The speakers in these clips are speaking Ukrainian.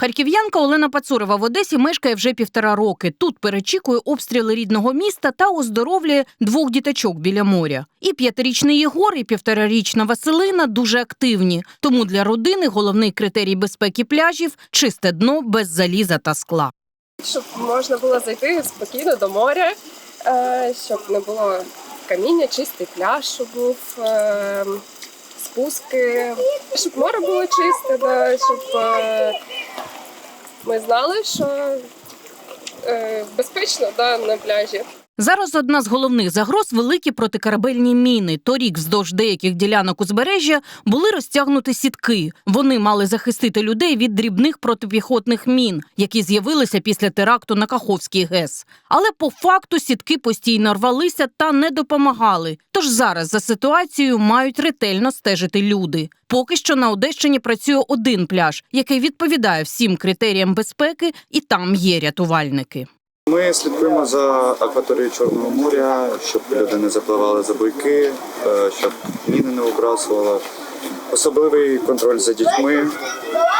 Харків'янка Олена Пацурова в Одесі мешкає вже півтора роки. Тут перечікує обстріли рідного міста та оздоровлює двох діточок біля моря. І п'ятирічний Єгор, і півторарічна Василина дуже активні. Тому для родини головний критерій безпеки пляжів чисте дно без заліза та скла. щоб можна було зайти спокійно до моря, е, щоб не було каміння, чистий пляж, щоб був е, спуски, щоб море було чисте, щоб е, ми знали, що е, безпечно да, на пляжі. Зараз одна з головних загроз великі протикорабельні міни. Торік вздовж деяких ділянок узбережжя були розтягнуті сітки. Вони мали захистити людей від дрібних протипіхотних мін, які з'явилися після теракту на Каховський ГЕС. Але по факту сітки постійно рвалися та не допомагали. Тож зараз за ситуацією мають ретельно стежити люди. Поки що на Одещині працює один пляж, який відповідає всім критеріям безпеки, і там є рятувальники. Ми слідкуємо за акваторією Чорного моря, щоб люди не запливали за буйки, е, щоб міни не вибрасували. Особливий контроль за дітьми.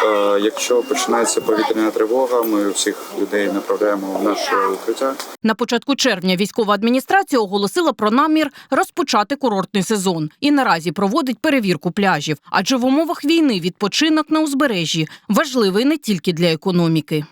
Е, Якщо починається повітряна тривога, ми всіх людей направляємо в наше укриття. На початку червня військова адміністрація оголосила про намір розпочати курортний сезон і наразі проводить перевірку пляжів. Адже в умовах війни відпочинок на узбережжі важливий не тільки для економіки.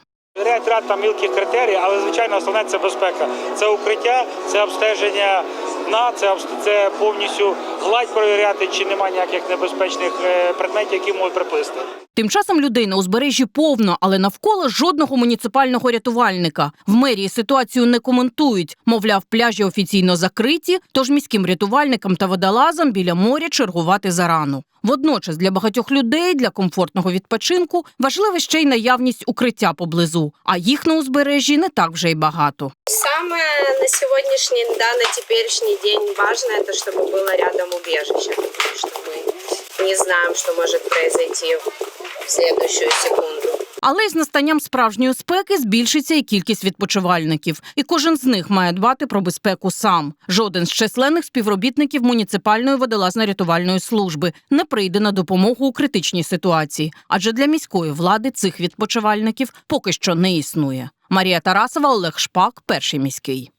Ряд ряд там мілких критерій, але звичайно основне це безпека. Це укриття, це обстеження дна, це це повністю гладь перевіряти, чи немає ніяких небезпечних е, предметів, які можуть приплисти. Тим часом людей на узбережжі повно, але навколо жодного муніципального рятувальника. В мерії ситуацію не коментують. Мовляв, пляжі офіційно закриті, тож міським рятувальникам та водолазам біля моря чергувати зарано. Водночас для багатьох людей для комфортного відпочинку важлива ще й наявність укриття поблизу, а їх на узбережжі не так вже й багато Самое на сегодняшний, да, на теперешний день важное, это чтобы было рядом убежище, потому что мы не знаем, что может произойти в следующую секунду. Але й з настанням справжньої спеки збільшиться і кількість відпочивальників, і кожен з них має дбати про безпеку сам. Жоден з численних співробітників муніципальної водолазно-рятувальної служби не прийде на допомогу у критичній ситуації, адже для міської влади цих відпочивальників поки що не існує. Марія Тарасова, Олег Шпак, перший міський.